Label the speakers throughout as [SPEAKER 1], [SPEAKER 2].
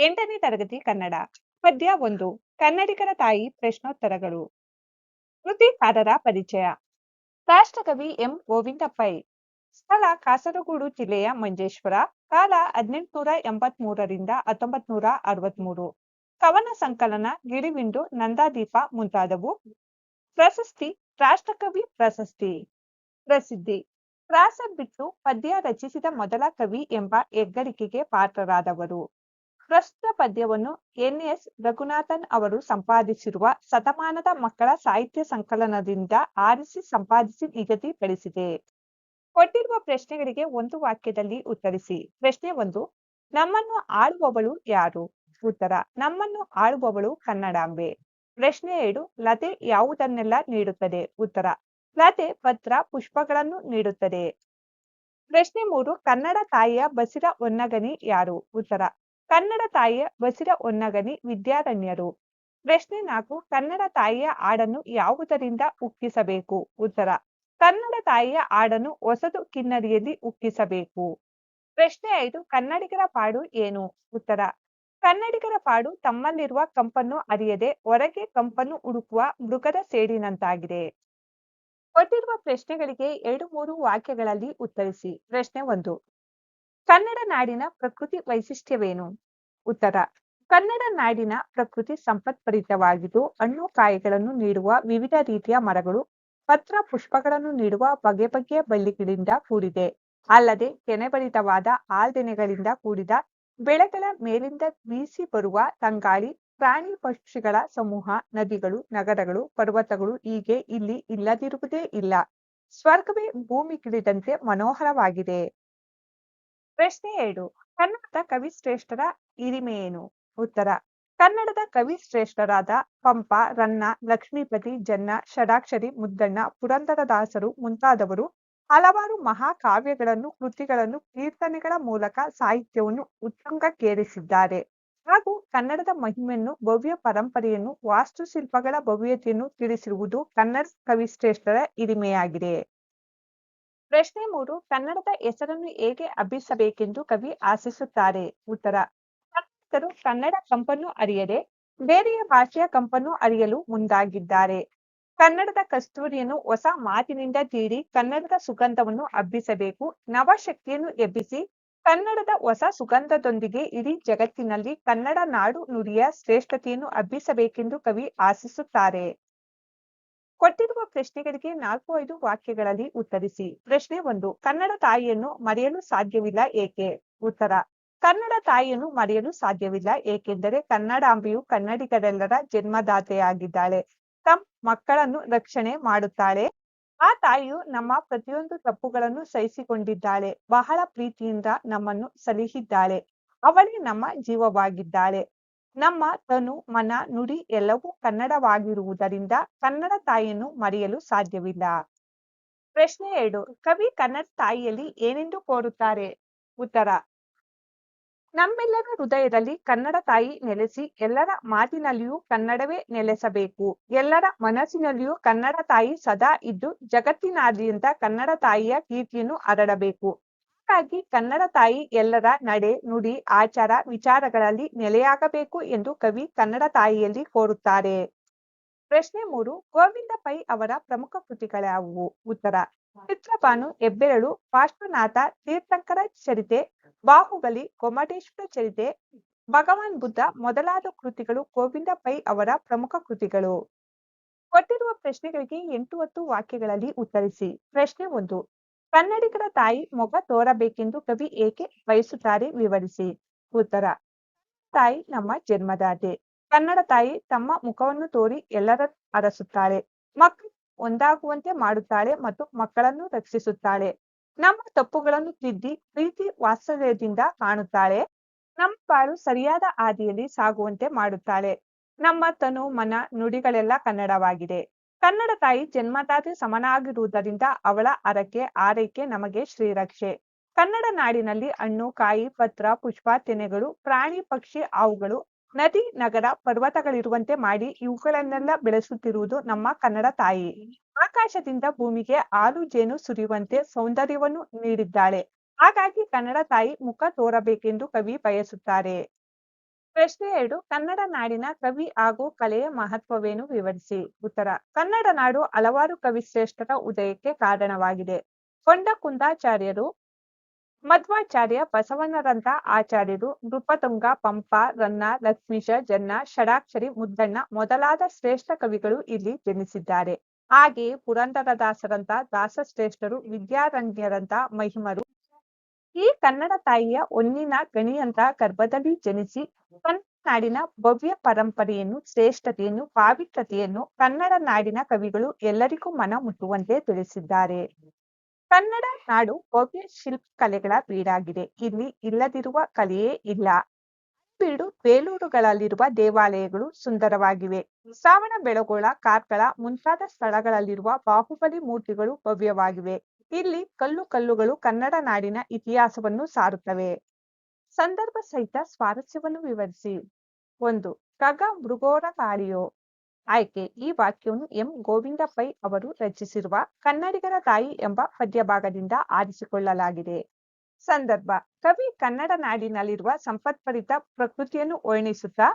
[SPEAKER 1] ಎಂಟನೇ ತರಗತಿ ಕನ್ನಡ, ಪದ್ಯ ಒಂದು, ಕನ್ನಡಿಗರ ತಾಯಿ ಪ್ರಶ್ನೋತ್ತರಗಳು. ಕೃತಿಕಾರರ ಪರಿಚಯ. ರಾಷ್ಟ್ರಕವಿ ಎಂ. ಗೋವಿಂದ ಪೈ ಸ್ಥಳ ಕಾಸರಗೋಡು ಜಿಲ್ಲೆಯ ಮಂಜೇಶ್ವರ, ಕಾಲ ಹದಿನೆಂಟುನೂರ ಎಂಬತ್ ಮೂರರಿಂದ ಹತ್ತೊಂಬತ್ ನೂರ ಅರವತ್ಮೂರು. ಕವನ ಸಂಕಲನ, ಗಿಳಿವಿಂಡು, ನಂದಾದೀಪ ಮುಂತಾದವು ಪ್ರಶಸ್ತಿ, ರಾಷ್ಟ್ರಕವಿ ಪ್ರಶಸ್ತಿ. ಪ್ರಸಿದ್ಧಿ. ಪ್ರಾಸ ಬಿಟ್ಟು ಪದ್ಯ ರಚಿಸಿದ ಮೊದಲ ಕವಿ ಎಂಬ ಹೆಗ್ಗಳಿಕೆಗೆ ಪಾತ್ರರಾದವರು. ಪ್ರಸ್ತುತ ಪದ್ಯವನ್ನು ಎನ್ ಎಸ್ ರಘುನಾಥನ್ ಅವರು ಸಂಪಾದಿಸಿರುವ ಶತಮಾನದ ಮಕ್ಕಳ ಸಾಹಿತ್ಯ ಸಂಕಲನದಿಂದ ಆರಿಸಿ ಸಂಪಾದಿಸಿ ನಿಗದಿಪಡಿಸಿದೆ ಕೊಟ್ಟಿರುವ ಪ್ರಶ್ನೆಗಳಿಗೆ ಒಂದು ವಾಕ್ಯದಲ್ಲಿ ಉತ್ತರಿಸಿ. ಪ್ರಶ್ನೆ ಒಂದು, ನಮ್ಮನ್ನು ಆಳುವವಳು ಯಾರು? ಉತ್ತರ, ನಮ್ಮನ್ನು ಆಳುವವಳು ಕನ್ನಡಾಂಬೆ. ಪ್ರಶ್ನೆ ಎರಡು, ಲತೆ ಯಾವುದನ್ನೆಲ್ಲ ನೀಡುತ್ತದೆ? ಉತ್ತರ, ಲತೆ ಪತ್ರ ಪುಷ್ಪಗಳನ್ನು ನೀಡುತ್ತದೆ. ಪ್ರಶ್ನೆ ಮೂರು, ಕನ್ನಡ ತಾಯಿಯ ಬಸಿರ ಒನ್ನಗನಿ ಯಾರು? ಉತ್ತರ ಕನ್ನಡ ತಾಯಿಯ ಬಸಿರ ಒನ್ನಗನಿ ವಿದ್ಯಾರಣ್ಯರು. ಪ್ರಶ್ನೆ ನಾಲ್ಕು, ಕನ್ನಡ ತಾಯಿಯ ಹಾಡನ್ನು ಯಾವುದರಿಂದ ಉಕ್ಕಿಸಬೇಕು? ಉತ್ತರ, ಕನ್ನಡ ತಾಯಿಯ ಹಾಡನ್ನು ಹೊಸದು ಕಿನ್ನರಿಯಲ್ಲಿ ಉಕ್ಕಿಸಬೇಕು. ಪ್ರಶ್ನೆ ಐದು, ಕನ್ನಡಿಗರ ಪಾಡು ಏನು? ಉತ್ತರ, ಕನ್ನಡಿಗರ ಪಾಡು ತಮ್ಮಲ್ಲಿರುವ ಕಂಪನ್ನು ಅರಿಯದೆ ಹೊರಗೆ ಕಂಪನ್ನು ಹುಡುಕುವ ಮೃಗದ ಸೇಡಿನಂತಾಗಿದೆ. ಕೊಟ್ಟಿರುವ ಪ್ರಶ್ನೆಗಳಿಗೆ ಎರಡು, ಮೂರು ವಾಕ್ಯಗಳಲ್ಲಿ ಉತ್ತರಿಸಿ. ಪ್ರಶ್ನೆ ಒಂದು ಕನ್ನಡ ನಾಡಿನ ಪ್ರಕೃತಿ ವೈಶಿಷ್ಟ್ಯವೇನು? ಉತ್ತರ. ಕನ್ನಡ ನಾಡಿನ ಪ್ರಕೃತಿ ಸಂಪತ್ಭರಿತವಾಗಿದ್ದು, ಹಣ್ಣು ಕಾಯಿಗಳನ್ನು ನೀಡುವ ವಿವಿಧ ರೀತಿಯ ಮರಗಳು, ಪತ್ರ ಪುಷ್ಪಗಳನ್ನು ನೀಡುವ ಬಗೆ ಬಗೆಯ ಬಳ್ಳಿಗಳಿಂದ ಕೂಡಿದೆ. ಅಲ್ಲದೆ ಕೆನೆಭರಿತವಾದ ಆಲ್ದೆನೆಗಳಿಂದ ಕೂಡಿದ ಬೆಳೆಗಳ ಮೇಲಿಂದ ಬೀಸಿ ಬರುವ ತಂಗಾಳಿ, ಪ್ರಾಣಿ ಪಕ್ಷಿಗಳ ಸಮೂಹ, ನದಿಗಳು, ನಗರಗಳು, ಪರ್ವತಗಳು ಹೀಗೆ ಇಲ್ಲಿ ಇಲ್ಲದಿರುವುದೇ ಇಲ್ಲ. ಸ್ವರ್ಗವೇ ಭೂಮಿಗಿಳಿದಂತೆ ಮನೋಹರವಾಗಿದೆ. ಪ್ರಶ್ನೆ ಎರಡು, ಕನ್ನಡದ ಕವಿ ಶ್ರೇಷ್ಠರ ಹಿರಿಮೆಯೇನು? ಉತ್ತರ, ಕನ್ನಡದ ಕವಿ ಶ್ರೇಷ್ಠರಾದ ಪಂಪ, ರನ್ನ, ಲಕ್ಷ್ಮೀಪತಿ, ಜನ್ನ, ಷಡಾಕ್ಷರಿ, ಮುದ್ದಣ್ಣ, ಪುರಂದರದಾಸರು ಮುಂತಾದವರು ಹಲವಾರು ಮಹಾಕಾವ್ಯಗಳನ್ನು, ಕೃತಿಗಳನ್ನು, ಕೀರ್ತನೆಗಳ ಮೂಲಕ ಸಾಹಿತ್ಯವನ್ನು ಉತ್ತುಂಗಕ್ಕೇರಿಸಿದ್ದಾರೆ. ಹಾಗೂ ಕನ್ನಡದ ಮಹಿಮೆಯನ್ನು, ಭವ್ಯ ಪರಂಪರೆಯನ್ನು, ವಾಸ್ತುಶಿಲ್ಪಗಳ ಭವ್ಯತೆಯನ್ನು ತಿಳಿಸಿರುವುದು ಕನ್ನಡ ಕವಿಶ್ರೇಷ್ಠರ ಹಿರಿಮೆಯಾಗಿದೆ. ಪ್ರಶ್ನೆ ಮೂರು, ಕನ್ನಡದ ಹೆಸರನ್ನು ಹೇಗೆ ಹಬ್ಬಿಸಬೇಕೆಂದು ಕವಿ ಆಶಿಸುತ್ತಾರೆ. ಉತ್ತರ, ಕನ್ನಡಿಗರು ಕನ್ನಡ ಕಂಪನ್ನು ಅರಿಯದೆ ಬೇರೆಯ ಭಾಷೆಯ ಕಂಪನ್ನು ಅರಿಯಲು ಮುಂದಾಗಿದ್ದಾರೆ. ಕನ್ನಡದ ಕಸ್ತೂರಿಯನ್ನು ಹೊಸ ಮಾತಿನಿಂದ ತೀಡಿ ಕನ್ನಡದ ಸುಗಂಧವನ್ನು ಹಬ್ಬಿಸಬೇಕು ನವಶಕ್ತಿಯನ್ನು ಎಬ್ಬಿಸಿ ಕನ್ನಡದ ಹೊಸ ಸುಗಂಧದೊಂದಿಗೆ ಇಡೀ ಜಗತ್ತಿನಲ್ಲಿ ಕನ್ನಡ ನಾಡು ನುಡಿಯ ಶ್ರೇಷ್ಠತೆಯನ್ನು ಹಬ್ಬಿಸಬೇಕೆಂದು ಕವಿ ಆಶಿಸುತ್ತಾರೆ. ಕೊಟ್ಟಿರುವ ಪ್ರಶ್ನೆಗಳಿಗೆ ನಾಲ್ಕು ಐದು ವಾಕ್ಯಗಳಲ್ಲಿ ಉತ್ತರಿಸಿ. ಪ್ರಶ್ನೆ ಒಂದು, ಕನ್ನಡ ತಾಯಿಯನ್ನು ಮರೆಯಲು ಸಾಧ್ಯವಿಲ್ಲ ಏಕೆ? ಉತ್ತರ, ಕನ್ನಡ ತಾಯಿಯನ್ನು ಮರೆಯಲು ಸಾಧ್ಯವಿಲ್ಲ ಏಕೆಂದರೆ ಕನ್ನಡಾಂಬೆಯು ಕನ್ನಡಿಗರೆಲ್ಲರ ಜನ್ಮದಾತೆಯಾಗಿದ್ದಾಳೆ. ತಮ್ಮ ಮಕ್ಕಳನ್ನು ರಕ್ಷಣೆ ಮಾಡುತ್ತಾಳೆ. ಆ ತಾಯಿಯು ನಮ್ಮ ಪ್ರತಿಯೊಂದು ತಪ್ಪುಗಳನ್ನು ಸಹಿಸಿಕೊಂಡಿದ್ದಾಳೆ. ಬಹಳ ಪ್ರೀತಿಯಿಂದ ನಮ್ಮನ್ನು ಸಲಹಿದ್ದಾಳೆ ಅವಳೇ ನಮ್ಮ ಜೀವವಾಗಿದ್ದಾಳೆ. ನಮ್ಮ ತನು, ಮನ, ನುಡಿ ಎಲ್ಲವೂ ಕನ್ನಡವಾಗಿರುವುದರಿಂದ ಕನ್ನಡ ತಾಯಿಯನ್ನು ಮರೆಯಲು ಸಾಧ್ಯವಿಲ್ಲ. ಪ್ರಶ್ನೆ ಎರಡು, ಕವಿ ಕನ್ನಡ ತಾಯಿಯಲ್ಲಿ ಏನೆಂದು ಕೋರುತ್ತಾರೆ? ಉತ್ತರ, ನಮ್ಮೆಲ್ಲರ ಹೃದಯದಲ್ಲಿ ಕನ್ನಡ ತಾಯಿ ನೆಲೆಸಿ ಎಲ್ಲರ ಮಾತಿನಲ್ಲಿಯೂ ಕನ್ನಡವೇ ನೆಲೆಸಬೇಕು. ಎಲ್ಲರ ಮನಸ್ಸಿನಲ್ಲಿಯೂ ಕನ್ನಡ ತಾಯಿ ಸದಾ ಇದ್ದು ಜಗತ್ತಿನಾದ್ಯಂತ ಕನ್ನಡ ತಾಯಿಯ ಕೀರ್ತಿಯನ್ನು ಹರಡಬೇಕು. ಹಾಗಾಗಿ ಕನ್ನಡ ತಾಯಿ ಎಲ್ಲರ ನಡೆ, ನುಡಿ, ಆಚಾರ, ವಿಚಾರಗಳಲ್ಲಿ ನೆಲೆಯಾಗಬೇಕು ಎಂದು ಕವಿ ಕನ್ನಡ ತಾಯಿಯಲ್ಲಿ ಕೋರುತ್ತಾರೆ. ಪ್ರಶ್ನೆ ಮೂರು, ಗೋವಿಂದ ಪೈ ಅವರ ಪ್ರಮುಖ ಕೃತಿಗಳ್ಯಾವುವು ಉತ್ತರ ಚಿತ್ರಭಾನು ಹೆಬ್ಬೆರಳು ಪಾರ್ಶ್ವನಾಥ ತೀರ್ಥಂಕರ ಚರಿತೆ, ಬಾಹುಬಲಿ ಗೊಮ್ಮಟೇಶ್ವರ ಚರಿತೆ, ಭಗವಾನ್ ಬುದ್ಧ ಮೊದಲಾದ ಕೃತಿಗಳು ಗೋವಿಂದ ಪೈ ಅವರ ಪ್ರಮುಖ ಕೃತಿಗಳು. ಕೊಟ್ಟಿರುವ ಪ್ರಶ್ನೆಗಳಿಗೆ ಎಂಟು ಹತ್ತು ವಾಕ್ಯಗಳಲ್ಲಿ ಉತ್ತರಿಸಿ. ಪ್ರಶ್ನೆ ಒಂದು ಕನ್ನಡಿಗರ ತಾಯಿ ಮೊಗ ತೋರಬೇಕೆಂದು ಕವಿ ಏಕೆ ಬಯಸುತ್ತಾರೆ ವಿವರಿಸಿ. ಉತ್ತರ. ತಾಯಿ ನಮ್ಮ ಜನ್ಮದಾತೆ. ಕನ್ನಡ ತಾಯಿ ತಮ್ಮ ಮುಖವನ್ನು ತೋರಿ ಎಲ್ಲರ ಅರಸುತ್ತಾಳೆ. ಮಕ್ಕಳು ಒಂದಾಗುವಂತೆ ಮಾಡುತ್ತಾಳೆ ಮತ್ತು ಮಕ್ಕಳನ್ನು ರಕ್ಷಿಸುತ್ತಾಳೆ. ನಮ್ಮ ತಪ್ಪುಗಳನ್ನು ತಿದ್ದಿ ಪ್ರೀತಿ ವಾತ್ಸಲ್ಯದಿಂದ ಕಾಣುತ್ತಾಳೆ. ನಮ್ಮ ಬಾಳು ಸರಿಯಾದ ಹಾದಿಯಲ್ಲಿ ಸಾಗುವಂತೆ ಮಾಡುತ್ತಾಳೆ. ನಮ್ಮ ತನು ಮನ ನುಡಿಗಳೆಲ್ಲ ಕನ್ನಡವಾಗಿದೆ. ಕನ್ನಡ ತಾಯಿ ಜನ್ಮದಾತೆ ಸಮನಾಗಿರುವುದರಿಂದ ಅವಳ ಹರಕೆ ಆರೈಕೆ ನಮಗೆ ಶ್ರೀರಕ್ಷೆ. ಕನ್ನಡ ನಾಡಿನಲ್ಲಿ ಹಣ್ಣು, ಕಾಯಿ, ಪತ್ರ, ಪುಷ್ಪ, ತೆನೆಗಳು, ಪ್ರಾಣಿ, ಪಕ್ಷಿ, ಹಾವುಗಳು, ನದಿ, ನಗರ, ಪರ್ವತಗಳಿರುವಂತೆ ಮಾಡಿ ಇವುಗಳನ್ನೆಲ್ಲ ಬೆಳೆಸುತ್ತಿರುವುದು ನಮ್ಮ ಕನ್ನಡ ತಾಯಿ. ಆಕಾಶದಿಂದ ಭೂಮಿಗೆ ಹಾಲು, ಜೇನು ಸುರಿಯುವಂತೆ ಸೌಂದರ್ಯವನ್ನು ನೀಡಿದ್ದಾಳೆ. ಹಾಗಾಗಿ ಕನ್ನಡ ತಾಯಿ ಮುಖ ತೋರಬೇಕೆಂದು ಕವಿ ಬಯಸುತ್ತಾರೆ. ಪ್ರಶ್ನೆ ಎರಡು, ಕನ್ನಡ ನಾಡಿನ ಕವಿ ಹಾಗೂ ಕಲೆಯ ಮಹತ್ವವೇನು ವಿವರಿಸಿ. ಉತ್ತರ, ಕನ್ನಡ ನಾಡು ಹಲವಾರು ಕವಿಶ್ರೇಷ್ಠರ ಉದಯಕ್ಕೆ ಕಾರಣವಾಗಿದೆ. ಕೊಂಡ ಕುಂದಾಚಾರ್ಯರು ಮಧ್ವಾಚಾರ್ಯ ಬಸವಣ್ಣರಂತ ಆಚಾರ್ಯರು, ನೃಪತುಂಗ ಪಂಪ, ರನ್ನ, ಲಕ್ಷ್ಮೀಶ, ಜನ್ನ, ಷಡಾಕ್ಷರಿ, ಮುದ್ದಣ್ಣ ಮೊದಲಾದ ಶ್ರೇಷ್ಠ ಕವಿಗಳು ಇಲ್ಲಿ ಜನಿಸಿದ್ದಾರೆ. ಹಾಗೆಯೇ ಪುರಂದರದಾಸರಂತ ದಾಸಶ್ರೇಷ್ಠರು ವಿದ್ಯಾರಣ್ಯರಂಥ ಮಹಿಮರು ಈ ಕನ್ನಡ ತಾಯಿಯ ಒನ್ನಿನ ಗಣಿಯಂತ ಗರ್ಭದಲ್ಲಿ ಜನಿಸಿ ನಾಡಿನ ಭವ್ಯ ಪರಂಪರೆಯನ್ನು, ಶ್ರೇಷ್ಠತೆಯನ್ನು ಪಾವಿತ್ರತೆಯನ್ನು ಕನ್ನಡ ನಾಡಿನ ಕವಿಗಳು ಎಲ್ಲರಿಗೂ ಮನ ಮುಟ್ಟುವಂತೆ ತಿಳಿಸಿದ್ದಾರೆ ಕನ್ನಡ ನಾಡು ಭವ್ಯ ಶಿಲ್ಪ ಕಲೆಗಳ ಬೀಡಾಗಿದೆ. ಇಲ್ಲಿ ಇಲ್ಲದಿರುವ ಕಲೆಯೇ ಇಲ್ಲ. ಬೀಡು ಬೇಲೂರುಗಳಲ್ಲಿರುವ ದೇವಾಲಯಗಳು ಸುಂದರವಾಗಿವೆ. ಶ್ರಾವಣ ಬೆಳಗೊಳ, ಕಾರ್ಕಳ ಮುಂತಾದ ಸ್ಥಳಗಳಲ್ಲಿರುವ ಬಾಹುಬಲಿ ಮೂರ್ತಿಗಳು ಭವ್ಯವಾಗಿವೆ. ಇಲ್ಲಿ ಕಲ್ಲು ಕಲ್ಲುಗಳು ಕನ್ನಡ ನಾಡಿನ ಇತಿಹಾಸವನ್ನು ಸಾರುತ್ತವೆ. ಸಂದರ್ಭ ಸಹಿತ ಸ್ವಾರಸ್ಯವನ್ನು ವಿವರಿಸಿ. ಒಂದು ಕಗ ಮೃಗೋರ ಕಾಳಿಯೋ ಆಯ್ಕೆ, ಈ ವಾಕ್ಯವನ್ನು ಎಂ. ಗೋವಿಂದ ಪೈ ಅವರು ರಚಿಸಿರುವ ಕನ್ನಡಿಗರ ತಾಯಿ ಎಂಬ ಪದ್ಯಭಾಗದಿಂದ ಆರಿಸಿಕೊಳ್ಳಲಾಗಿದೆ. ಸಂದರ್ಭ, ಕವಿ ಕನ್ನಡ ನಾಡಿನಲ್ಲಿರುವ ಸಂಪತ್ಪರಿತ ಪ್ರಕೃತಿಯನ್ನು ವರ್ಣಿಸುತ್ತಾ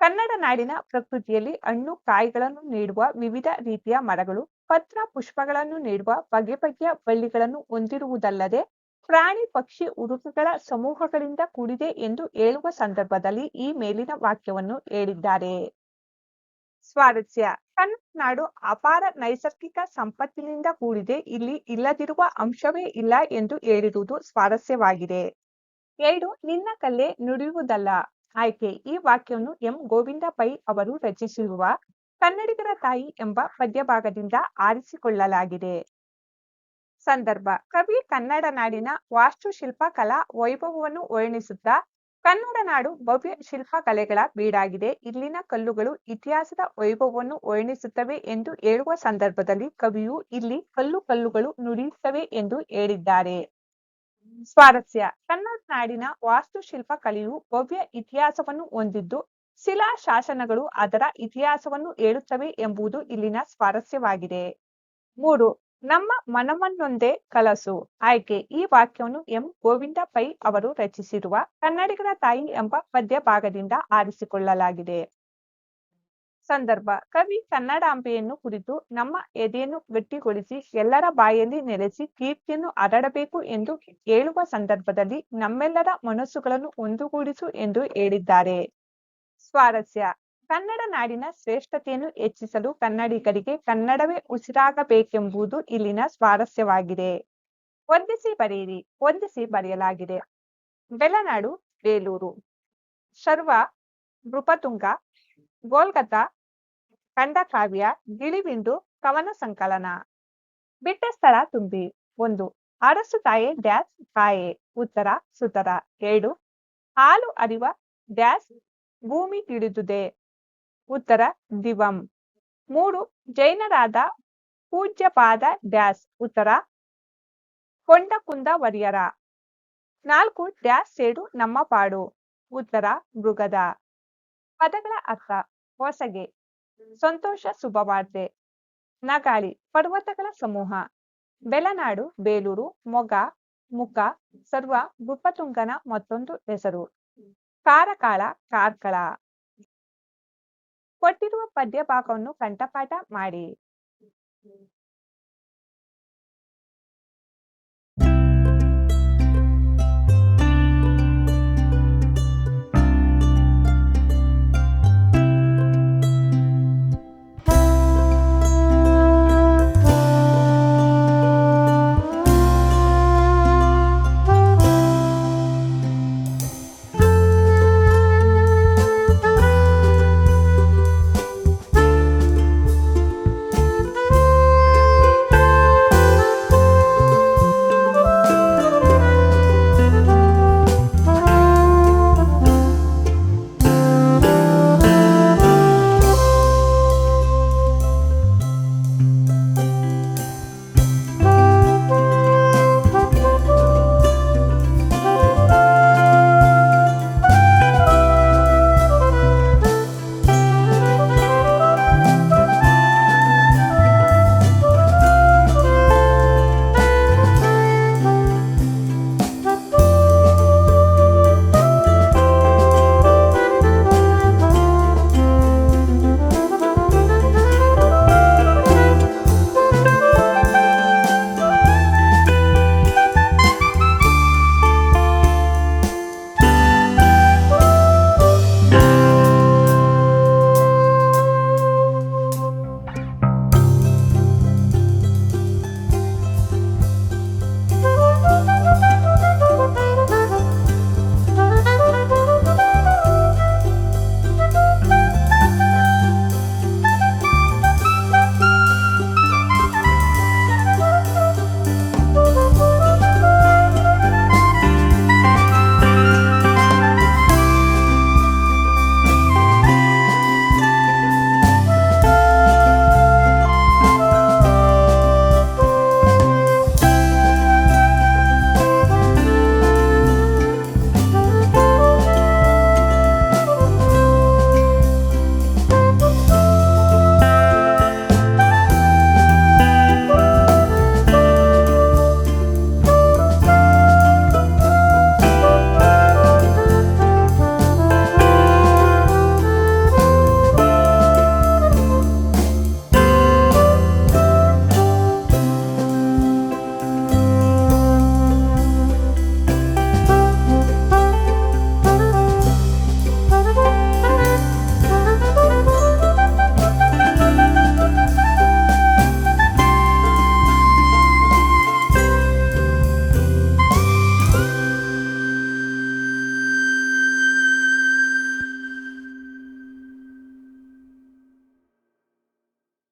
[SPEAKER 1] ಕನ್ನಡ ನಾಡಿನ ಪ್ರಕೃತಿಯಲ್ಲಿ ಹಣ್ಣು, ಕಾಯಿಗಳನ್ನು ನೀಡುವ ವಿವಿಧ ರೀತಿಯ ಮರಗಳು, ಪತ್ರ ಪುಷ್ಪಗಳನ್ನು ನೀಡುವ ಬಗೆ ಬಗೆಯ ಬಳ್ಳಿಗಳನ್ನು ಹೊಂದಿರುವುದಲ್ಲದೆ, ಪ್ರಾಣಿ, ಪಕ್ಷಿ ಉಡುಪುಗಳ ಸಮೂಹಗಳಿಂದ ಕೂಡಿದೆ ಎಂದು ಹೇಳುವ ಸಂದರ್ಭದಲ್ಲಿ ಈ ಮೇಲಿನ ವಾಕ್ಯವನ್ನು ಹೇಳಿದ್ದಾರೆ. ಸ್ವಾರಸ್ಯ. ಕನ್ನಡ ನಾಡು ಅಪಾರ ನೈಸರ್ಗಿಕ ಸಂಪತ್ತಿನಿಂದ ಕೂಡಿದೆ. ಇಲ್ಲಿ ಇಲ್ಲದಿರುವ ಅಂಶವೇ ಇಲ್ಲ ಎಂದು ಹೇಳಿರುವುದು ಸ್ವಾರಸ್ಯವಾಗಿದೆ. ಎರಡು, ನಿನ್ನ ಕಲೆ ನುಡಿಯುವುದಲ್ಲ. ಆಯ್ಕೆ. ಈ ವಾಕ್ಯವನ್ನು ಎಂ. ಗೋವಿಂದ ಪೈ ಅವರು ರಚಿಸಿರುವ ಕನ್ನಡಿಗರ ತಾಯಿ ಎಂಬ ಪದ್ಯಭಾಗದಿಂದ ಆರಿಸಿಕೊಳ್ಳಲಾಗಿದೆ. ಸಂದರ್ಭ. ಕವಿ ಕನ್ನಡ ನಾಡಿನ ವಾಸ್ತುಶಿಲ್ಪ ಕಲಾ ವೈಭವವನ್ನು ವರ್ಣಿಸುತ್ತಾ, ಕನ್ನಡ ನಾಡು ಭವ್ಯ ಶಿಲ್ಪಕಲೆಗಳ ಬೀಡಾಗಿದೆ. ಇಲ್ಲಿನ ಕಲ್ಲುಗಳು ಇತಿಹಾಸದ ವೈಭವವನ್ನು ವರ್ಣಿಸುತ್ತವೆ ಎಂದು ಹೇಳುವ ಸಂದರ್ಭದಲ್ಲಿ ಕವಿಯು ಇಲ್ಲಿ ಕಲ್ಲು ಕಲ್ಲುಗಳು ನುಡಿಯುತ್ತವೆ ಎಂದು ಹೇಳಿದ್ದಾರೆ. ಸ್ವಾರಸ್ಯ. ಕನ್ನಡ ನಾಡಿನ ವಾಸ್ತುಶಿಲ್ಪ ಕಲೆಯು ಭವ್ಯ ಇತಿಹಾಸವನ್ನು ಹೊಂದಿದ್ದು, ಶಿಲಾ ಶಾಸನಗಳು ಅದರ ಇತಿಹಾಸವನ್ನು ಹೇಳುತ್ತವೆ ಎಂಬುದು ಇಲ್ಲಿನ ಸ್ವಾರಸ್ಯವಾಗಿದೆ. ಮೂರು, ನಮ್ಮ ಮನವನ್ನೊಂದೇ ಕಲಸು. ಆಯ್ಕೆ, ಈ ವಾಕ್ಯವನ್ನು ಎಂ. ಗೋವಿಂದ ಪೈ ಅವರು ರಚಿಸಿರುವ ಕನ್ನಡಿಗರ ತಾಯಿ ಎಂಬ ಪದ್ಯ ಭಾಗದಿಂದ ಆರಿಸಿಕೊಳ್ಳಲಾಗಿದೆ. ಸಂದರ್ಭ. ಕವಿ ಕನ್ನಡಾಂಬೆಯನ್ನು ಕುರಿತು ನಮ್ಮ ಎದೆಯನ್ನು ಗಟ್ಟಿಗೊಳಿಸಿ ಎಲ್ಲರ ಬಾಯಲ್ಲಿ ನೆಲೆಸಿ ಕೀರ್ತಿಯನ್ನು ಹರಡಬೇಕು ಎಂದು ಹೇಳುವ ಸಂದರ್ಭದಲ್ಲಿ ನಮ್ಮೆಲ್ಲರ ಮನಸ್ಸುಗಳನ್ನು ಒಂದುಗೂಡಿಸು ಎಂದು ಹೇಳಿದ್ದಾರೆ. ಸ್ವಾರಸ್ಯ. ಕನ್ನಡ ನಾಡಿನ ಶ್ರೇಷ್ಠತೆಯನ್ನು ಹೆಚ್ಚಿಸಲು ಕನ್ನಡಿಗರಿಗೆ ಕನ್ನಡವೇ ಉಸಿರಾಗಬೇಕೆಂಬುದು ಇಲ್ಲಿನ ಸ್ವಾರಸ್ಯವಾಗಿದೆ. ಹೊಂದಿಸಿ ಬರೆಯಿರಿ ಹೊಂದಿಸಿ ಬರೆಯಲಾಗಿದೆ. ಬೆಲನಾಡು ಬೇಲೂರು. ಶರ್ವ ನೃಪತುಂಗ ಗೋಲ್ಗತ ಖಂಡಕಾವ್ಯ ಗಿಳಿವಿಂಡು ಕವನ ಸಂಕಲನ. ಬಿಟ್ಟ ಸ್ಥಳ ತುಂಬಿ. ಒಂದು, ಅರಸು ತಾಯೆ ಡ್ಯಾಸ್ ಕಾಯೆ ಉತ್ತರ, ಸುತರ. ಎರಡು, ಹಾಲು ಅರಿವ ಡ್ಯಾಸ್ ಭೂಮಿ ತಿಳಿದುದೆ ಉತ್ತರ, ದಿವಂ. ಮೂರು, ಜೈನರಾದ ಪೂಜ್ಯಪಾದ ಡ್ಯಾಸ್. ಉತ್ತರ ಕೊಂಡಕುಂದ ವರಿಯರ ನಾಲ್ಕು, ಡ್ಯಾಸ್ ಸೇಡು ನಮ್ಮ ಪಾಡು. ಉತ್ತರ, ಮೃಗದ. ಪದಗಳ ಅರ್ಥ, ಹೊಸಗೆ. ಸಂತೋಷ ಶುಭವಾರ್ತೆ. ನಗಾಳಿ, ಪರ್ವತಗಳ ಸಮೂಹ. ಬೆಲನಾಡು, ಬೇಲೂರು, ಮೊಗ ಮುಖ ಸರ್ವ, ಗುಪ್ಪತುಂಗನ ಮತ್ತೊಂದು ಹೆಸರು. ಕಾರಕಾಳ, ಕಾರ್ಕಳ. ಕೊಟ್ಟಿರುವ ಪದ್ಯ ಭಾಗವನ್ನು ಕಂಠಪಾಠ ಮಾಡಿ.